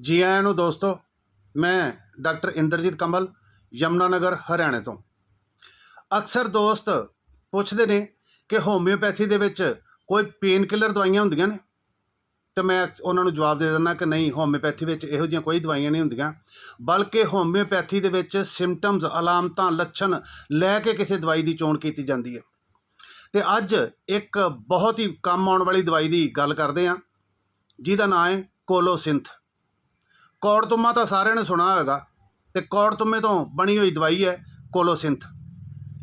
ਜੀ ਆਇਆਂ ਨੂੰ ਦੋਸਤੋ, ਮੈਂ ਡਾਕਟਰ ਇੰਦਰਜੀਤ ਕਮਲ ਯਮੁਨਾਨਗਰ, ਹਰਿਆਣੇ ਤੋਂ। ਅਕਸਰ ਦੋਸਤ ਪੁੱਛਦੇ ਨੇ ਕਿ ਹੋਮਿਓਪੈਥੀ ਦੇ ਵਿੱਚ ਕੋਈ ਪੇਨ ਕਿਲਰ ਦਵਾਈਆਂ ਹੁੰਦੀਆਂ ਨੇ? ਤੇ ਮੈਂ ਉਹਨਾਂ ਨੂੰ ਜਵਾਬ ਦੇ ਦਿੰਦਾ ਕਿ ਨਹੀਂ, ਹੋਮਿਓਪੈਥੀ ਵਿੱਚ ਇਹੋ ਜਿਹੀਆਂ ਕੋਈ ਦਵਾਈਆਂ ਨਹੀਂ ਹੁੰਦੀਆਂ। ਬਲਕਿ ਹੋਮਿਓਪੈਥੀ ਦੇ ਵਿੱਚ ਸਿੰਪਟਮਸ ਅਲਾਮਤਾਂ, ਲੱਛਣ ਲੈ ਕੇ ਕਿਸੇ ਦਵਾਈ ਦੀ ਚੋਣ ਕੀਤੀ ਜਾਂਦੀ ਹੈ। ਤੇ ਅੱਜ ਇੱਕ ਬਹੁਤ ਹੀ ਕੰਮ ਆਉਣ ਵਾਲੀ ਦਵਾਈ ਦੀ ਗੱਲ ਕਰਦੇ ਹਾਂ। ਜਿਹਦਾ ਨਾਮ ਹੈ ਕੋਲੋਸਿੰਥ। ਕੌੜਤੁੰਮਾ ਤਾਂ ਸਾਰਿਆਂ ਨੇ ਸੁਣਾ ਹੋਵੇਗਾ ਤੇ ਕੌੜਤੁੰਮੇ ਤੋਂ ਬਣੀ ਹੋਈ ਦਵਾਈ ਹੈ ਕੋਲੋਸਿੰਥ।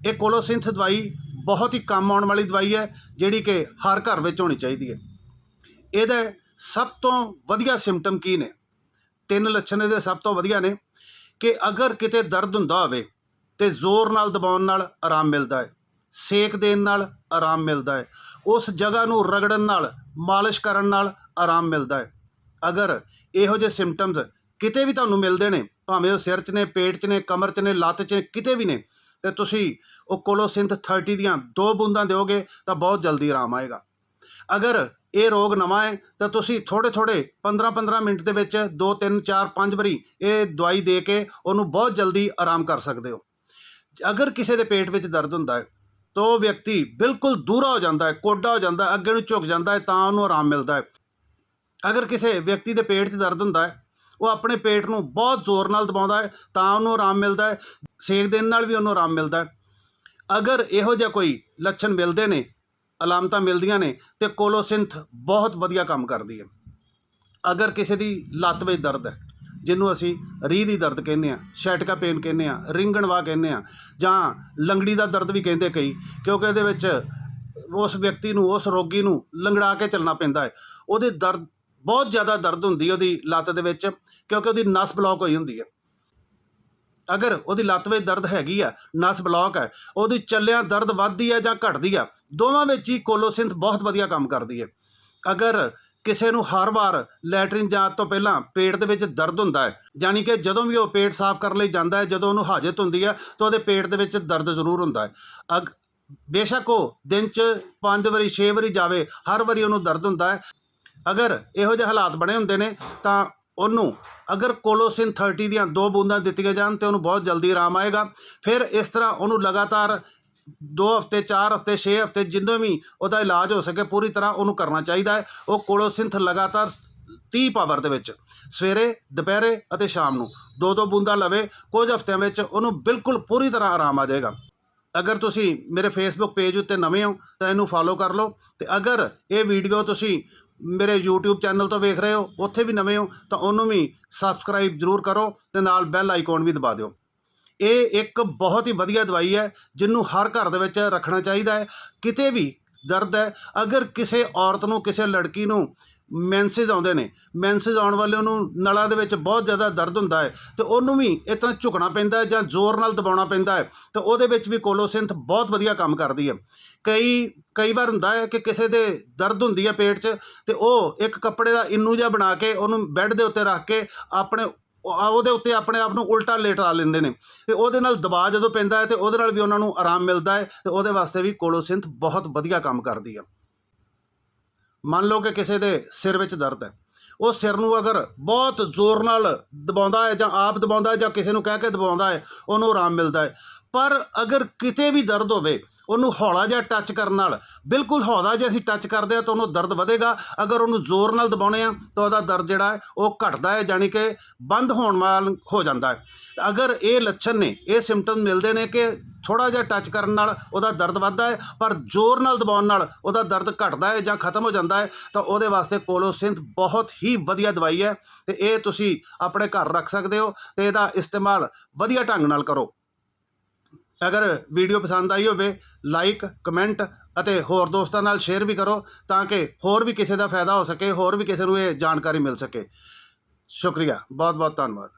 ਇਹ ਕੋਲੋਸਿੰਥ ਦਵਾਈ ਬਹੁਤ ਹੀ ਕੰਮ ਆਉਣ ਵਾਲੀ ਦਵਾਈ ਹੈ, ਜਿਹੜੀ ਕਿ ਹਰ ਘਰ ਵਿੱਚ ਹੋਣੀ ਚਾਹੀਦੀ ਹੈ। ਇਹਦੇ ਸਭ ਤੋਂ ਵਧੀਆ ਸਿੰਪਟਮ ਕੀ ਨੇ? ਤਿੰਨ ਲੱਛਣ ਇਹਦੇ ਸਭ ਤੋਂ ਵਧੀਆ ਨੇ ਕਿ ਅਗਰ ਕਿਤੇ ਦਰਦ ਹੁੰਦਾ ਹੋਵੇ ਤੇ ਜ਼ੋਰ ਨਾਲ ਦਬਾਉਣ ਨਾਲ ਆਰਾਮ ਮਿਲਦਾ ਹੈ, ਸੇਕ ਦੇਣ ਨਾਲ ਆਰਾਮ ਮਿਲਦਾ ਹੈ, ਉਸ ਜਗ੍ਹਾ ਨੂੰ ਰਗੜਨ ਨਾਲ, ਮਾਲਿਸ਼ ਕਰਨ ਨਾਲ ਆਰਾਮ ਮਿਲਦਾ ਹੈ। ਅਗਰ ਇਹੋ ਜਿਹੇ ਸਿੰਪਟਮਸ ਕਿਤੇ ਵੀ ਤੁਹਾਨੂੰ ਮਿਲਦੇ ਨੇ, ਭਾਵੇਂ ਉਹ ਸਿਰ 'ਚ ਨੇ, ਪੇਟ 'ਚ ਨੇ, ਕਮਰ 'ਚ ਨੇ, ਲੱਤ 'ਚ ਕਿਤੇ ਵੀ ਨੇ, ਤੇ ਤੁਸੀਂ ਉਹ ਕੋਲੋਸਿੰਥ 30 ਦੀਆਂ ਦੋ ਬੂੰਦਾਂ ਦਿਓਗੇ ਤਾਂ ਬਹੁਤ ਜਲਦੀ ਆਰਾਮ ਆਏਗਾ। ਅਗਰ ਇਹ ਰੋਗ ਨਵਾਂ ਹੈ, ਤਾਂ ਤੁਸੀਂ ਥੋੜੇ ਥੋੜੇ 15 15 ਮਿੰਟ ਦੇ ਵਿੱਚ 2 3 4 5 ਵਾਰੀ ਇਹ ਦਵਾਈ ਦੇ ਕੇ ਉਹਨੂੰ ਬਹੁਤ ਜਲਦੀ ਆਰਾਮ ਕਰ ਸਕਦੇ ਹੋ। ਅਗਰ ਕਿਸੇ ਦੇ ਪੇਟ ਵਿੱਚ ਦਰਦ ਹੁੰਦਾ ਹੈ, ਤਾਂ ਉਹ ਵਿਅਕਤੀ ਬਿਲਕੁਲ ਦੂਰਾ ਹੋ ਜਾਂਦਾ ਹੈ, ਕੋਡਾ ਹੋ ਜਾਂਦਾ ਹੈ ਅੱਗੇ ਨੂੰ ਝੁਕ ਜਾਂਦਾ ਹੈ, ਤਾਂ ਉਹਨੂੰ ਆਰਾਮ ਮਿਲਦਾ ਹੈ। ਅਗਰ ਕਿਸੇ ਵਿਅਕਤੀ ਦੇ ਪੇਟ 'ਚ ਦਰਦ ਹੁੰਦਾ ਹੈ, ਉਹ ਆਪਣੇ ਪੇਟ ਨੂੰ ਬਹੁਤ ਜ਼ੋਰ ਨਾਲ ਦਬਾਉਂਦਾ ਹੈ, ਤਾਂ ਉਹਨੂੰ ਆਰਾਮ ਮਿਲਦਾ ਹੈ, ਸੇਕ ਦੇਣ ਨਾਲ ਵੀ ਉਹਨੂੰ ਆਰਾਮ ਮਿਲਦਾ ਹੈ। ਅਗਰ ਇਹੋ ਜਿਹਾ ਕੋਈ ਲੱਛਣ ਮਿਲਦੇ ਨੇ, ਅਲਾਮਤਾਂ ਮਿਲਦੀਆਂ ਨੇ, ਤੇ ਕੋਲੋਸਿੰਥ ਬਹੁਤ ਵਧੀਆ ਕੰਮ ਕਰਦੀ ਹੈ। ਅਗਰ ਕਿਸੇ ਦੀ ਲੱਤ ਵਿੱਚ ਦਰਦ ਹੈ, ਜਿਹਨੂੰ ਅਸੀਂ ਰੀਹ ਦੀ ਦਰਦ ਕਹਿੰਦੇ ਆ ਸ਼ੈਟਕਾ ਪੇਨ ਕਹਿੰਦੇ ਆ ਰਿੰਗਣਵਾ ਕਹਿੰਦੇ ਆ ਜਾਂ ਲੰਗੜੀ ਦਾ ਦਰਦ ਵੀ ਕਹਿੰਦੇ ਕਈ, ਕਿਉਂਕਿ ਇਹਦੇ ਵਿੱਚ ਉਸ ਵਿਅਕਤੀ ਨੂੰ, ਉਸ ਰੋਗੀ ਨੂੰ ਲੰਗੜਾ ਕੇ ਚੱਲਣਾ ਪੈਂਦਾ ਹੈ। ਉਹਦੇ ਦਰਦ ਬਹੁਤ ਜ਼ਿਆਦਾ ਦਰਦ ਹੁੰਦੀ ਹੈ ਉਹਦੀ ਲੱਤ ਦੇ ਵਿੱਚ, ਕਿਉਂਕਿ ਉਹਦੀ ਨਸ ਬਲੌਕ ਹੋਈ ਹੁੰਦੀ ਹੈ। ਅਗਰ ਉਹਦੀ ਲੱਤ ਵਿੱਚ ਦਰਦ ਹੈਗੀ ਆ, ਨਸ ਬਲੌਕ ਹੈ, ਉਹਦੀ ਚੱਲਿਆਂ ਦਰਦ ਵੱਧਦੀ ਹੈ ਜਾਂ ਘਟਦੀ ਆ, ਦੋਵਾਂ ਵਿੱਚ ਹੀ ਕੋਲੋਸਿੰਥ ਬਹੁਤ ਵਧੀਆ ਕੰਮ ਕਰਦੀ ਹੈ। ਅਗਰ ਕਿਸੇ ਨੂੰ ਹਰ ਵਾਰ ਲੈਟਰਿਨ ਜਾਣ ਤੋਂ ਪਹਿਲਾਂ ਪੇਟ ਦੇ ਵਿੱਚ ਦਰਦ ਹੁੰਦਾ ਹੈ, ਯਾਨੀ ਕਿ ਜਦੋਂ ਵੀ ਉਹ ਪੇਟ ਸਾਫ਼ ਕਰਨ ਲਈ ਜਾਂਦਾ ਹੈ, ਜਦੋਂ ਉਹਨੂੰ ਹਾਜਤ ਹੁੰਦੀ ਹੈ, ਤਾਂ ਉਹਦੇ ਪੇਟ ਦੇ ਵਿੱਚ ਦਰਦ ਜ਼ਰੂਰ ਹੁੰਦਾ ਹੈ। ਅਗ, ਬੇਸ਼ੱਕ ਉਹ ਦਿਨ 'ਚ 5 ਵਾਰੀ 6 ਵਾਰੀ ਜਾਵੇ, ਹਰ ਵਾਰੀ ਉਹਨੂੰ ਦਰਦ ਹੁੰਦਾ ਹੈ। ਅਗਰ ਇਹੋ ਜਿਹੇ ਹਾਲਾਤ ਬਣੇ ਹੁੰਦੇ ਨੇ, ਤਾਂ ਉਹਨੂੰ ਅਗਰ ਕੋਲੋਸਿਨ 30 ਦੀਆਂ ਦੋ ਬੂੰਦਾਂ ਦਿੱਤੀਆਂ ਜਾਣ ਤੇ ਉਹਨੂੰ ਬਹੁਤ ਜਲਦੀ ਆਰਾਮ ਆਏਗਾ। ਫਿਰ ਇਸ ਤਰ੍ਹਾਂ ਉਹਨੂੰ ਲਗਾਤਾਰ 2 ਹਫ਼ਤੇ 4 ਹਫ਼ਤੇ 6 ਹਫ਼ਤੇ ਜਿੰਨੇ ਵੀ ਉਹਦਾ ਇਲਾਜ ਹੋ ਸਕੇ, ਪੂਰੀ ਤਰ੍ਹਾਂ ਉਹਨੂੰ ਕਰਨਾ ਚਾਹੀਦਾ ਹੈ। ਉਹ ਕੋਲੋਸਿੰਥ ਲਗਾਤਾਰ 30 ਪਾਵਰ ਦੇ ਵਿੱਚ ਸਵੇਰੇ, ਦੁਪਹਿਰੇ ਅਤੇ ਸ਼ਾਮ ਨੂੰ ਦੋ ਦੋ ਬੂੰਦਾਂ ਲਵੇ, ਕੁਝ ਹਫ਼ਤਿਆਂ ਵਿੱਚ ਉਹਨੂੰ ਬਿਲਕੁਲ ਪੂਰੀ ਤਰ੍ਹਾਂ ਆਰਾਮ ਆ ਜਾਏਗਾ। ਅਗਰ ਤੁਸੀਂ ਮੇਰੇ ਫੇਸਬੁੱਕ ਪੇਜ ਉੱਤੇ ਨਵੇਂ ਹੋ, ਤਾਂ ਇਹਨੂੰ ਫਾਲੋ ਕਰ ਲਓ। ਤੇ ਅਗਰ ਇਹ ਵੀਡੀਓ ਤੁਸੀਂ ਮੇਰੇ YouTube ਚੈਨਲ ਤੋਂ ਵੇਖ ਰਹੇ ਹੋ, ਉੱਥੇ ਵੀ ਨਵੇਂ ਹੋ, ਤਾਂ ਉਹਨੂੰ ਵੀ ਸਬਸਕ੍ਰਾਈਬ ਜ਼ਰੂਰ ਕਰੋ ਤੇ ਨਾਲ ਬੈਲ ਆਈਕਨ ਵੀ ਦਬਾ ਦਿਓ। ਇਹ ਇੱਕ ਬਹੁਤ ਹੀ ਵਧੀਆ ਦਵਾਈ ਹੈ, ਜਿਹਨੂੰ ਹਰ ਘਰ ਦੇ ਵਿੱਚ ਰੱਖਣਾ ਚਾਹੀਦਾ ਹੈ। ਕਿਤੇ ਵੀ ਦਰਦ ਹੈ, ਅਗਰ ਕਿਸੇ ਔਰਤ ਨੂੰ, ਕਿਸੇ ਲੜਕੀ ਨੂੰ ਮੈਂਸੇਜ ਆਉਂਦੇ ਨੇ। ਮੈਂਸੇਜ ਆਉਣ ਵਾਲੇ ਉਹਨੂੰ ਨਲਾਂ ਦੇ ਵਿੱਚ ਬਹੁਤ ਜ਼ਿਆਦਾ ਦਰਦ ਹੁੰਦਾ ਹੈ। ਤੇ ਉਹਨੂੰ ਵੀ ਇਸ ਤਰ੍ਹਾਂ ਝੁਕਣਾ ਪੈਂਦਾ ਹੈ ਜਾਂ ਜ਼ੋਰ ਨਾਲ ਦਬਾਉਣਾ ਪੈਂਦਾ ਹੈ। ਤੇ ਉਹਦੇ ਵਿੱਚ ਵੀ ਕੋਲੋਸਿੰਥ ਬਹੁਤ ਵਧੀਆ ਕੰਮ ਕਰਦੀ ਹੈ। ਕਈ ਕਈ ਵਾਰ ਹੁੰਦਾ ਹੈ ਕਿ ਕਿਸੇ ਦੇ ਦਰਦ ਹੁੰਦੀ ਹੈ ਪੇਟ 'ਚ ਤੇ ਉਹ ਇੱਕ ਕੱਪੜੇ ਦਾ ਇੰਨੂ ਜਿਹਾ ਬਣਾ ਕੇ ਉਹਨੂੰ ਬੈੱਡ ਦੇ ਉੱਤੇ ਰੱਖ ਕੇ ਆਪਣੇ ਉਹਦੇ ਉੱਤੇ ਆਪਣੇ ਆਪ ਨੂੰ ਉਲਟਾ ਲੇਟਾ ਲੈਂਦੇ ਨੇ। ਤੇ ਉਹਦੇ ਨਾਲ ਦਬਾਅ ਜਦੋਂ ਪੈਂਦਾ ਹੈ ਤੇ ਉਹਦੇ ਨਾਲ ਵੀ ਉਹਨਾਂ ਨੂੰ ਆਰਾਮ ਮਿਲਦਾ ਹੈ ਤੇ ਉਹਦੇ ਵਾਸਤੇ ਵੀ ਕੋਲੋਸਿੰਥ ਬਹੁਤ ਵਧੀਆ ਕੰਮ ਕਰਦੀ ਹੈ। ਮੰਨ ਲਓ ਕਿ ਕਿਸੇ ਦੇ ਸਿਰ ਵਿੱਚ ਦਰਦ ਹੈ। ਉਹ ਸਿਰ ਨੂੰ ਅਗਰ ਬਹੁਤ ਜ਼ੋਰ ਨਾਲ ਦਬਾਉਂਦਾ ਹੈ ਜਾਂ ਆਪ ਦਬਾਉਂਦਾ ਹੈ ਜਾਂ ਕਿਸੇ ਨੂੰ ਕਹਿ ਕੇ ਦਬਾਉਂਦਾ ਹੈ, ਉਹਨੂੰ ਆਰਾਮ ਮਿਲਦਾ ਹੈ। ਪਰ ਅਗਰ ਕਿਤੇ ਵੀ ਦਰਦ ਹੋਵੇ, ਉਹਨੂੰ ਹੌਲਾ ਜਿਹਾ ਟੱਚ ਕਰਨ ਨਾਲ, ਬਿਲਕੁਲ ਹੌਲਾ ਜਿਹਾ ਅਸੀਂ ਟੱਚ ਕਰਦੇ ਆ ਤਾਂ ਉਹਨੂੰ ਦਰਦ ਵਧੇਗਾ। ਅਗਰ ਉਹਨੂੰ ਜ਼ੋਰ ਨਾਲ ਦਬਾਉਣੇ ਆ ਤਾਂ ਉਹਦਾ ਦਰਦ ਜਿਹੜਾ ਹੈ, ਉਹ ਘਟਦਾ ਹੈ ਜਾਨੀ ਕਿ ਬੰਦ ਹੋਣ ਵਾਲ ਹੋ ਜਾਂਦਾ ਹੈ। ਅਗਰ ਇਹ ਲੱਛਣ ਨੇ, ਇਹ ਸਿੰਪਟਮ ਮਿਲਦੇ ਨੇ ਕਿ ਥੋੜਾ ਜਿਹਾ ਟੱਚ ਕਰਨ ਨਾਲ ਉਹਦਾ ਦਰਦ ਵੱਧਦਾ ਹੈ, ਪਰ ਜ਼ੋਰ ਨਾਲ ਦਬਾਉਣ ਨਾਲ ਉਹਦਾ ਦਰਦ ਘਟਦਾ ਹੈ ਜਾਂ ਖਤਮ ਹੋ ਜਾਂਦਾ ਹੈ, ਤਾਂ ਉਹਦੇ ਵਾਸਤੇ ਕੋਲੋਸਿੰਥ ਬਹੁਤ ਹੀ ਵਧੀਆ ਦਵਾਈ ਹੈ ਤੇ ਇਹ ਤੁਸੀਂ ਆਪਣੇ ਘਰ ਰੱਖ ਸਕਦੇ ਹੋ ਤੇ ਇਹਦਾ ਇਸਤੇਮਾਲ ਵਧੀਆ ਢੰਗ ਨਾਲ ਕਰੋ। ਅਗਰ ਵੀਡੀਓ ਪਸੰਦ ਆਈ ਹੋਵੇ ਲਾਈਕ ਕਮੈਂਟ ਅਤੇ ਹੋਰ ਦੋਸਤਾਂ ਨਾਲ ਸ਼ੇਅਰ ਵੀ ਕਰੋ ਤਾਂ ਕਿ ਹੋਰ ਵੀ ਕਿਸੇ ਦਾ ਫਾਇਦਾ ਹੋ ਸਕੇ, ਹੋਰ ਵੀ ਕਿਸੇ ਨੂੰ ਇਹ ਜਾਣਕਾਰੀ ਮਿਲ ਸਕੇ। ਸ਼ੁਕਰੀਆ ਬਹੁਤ ਬਹੁਤ ਧੰਨਵਾਦ।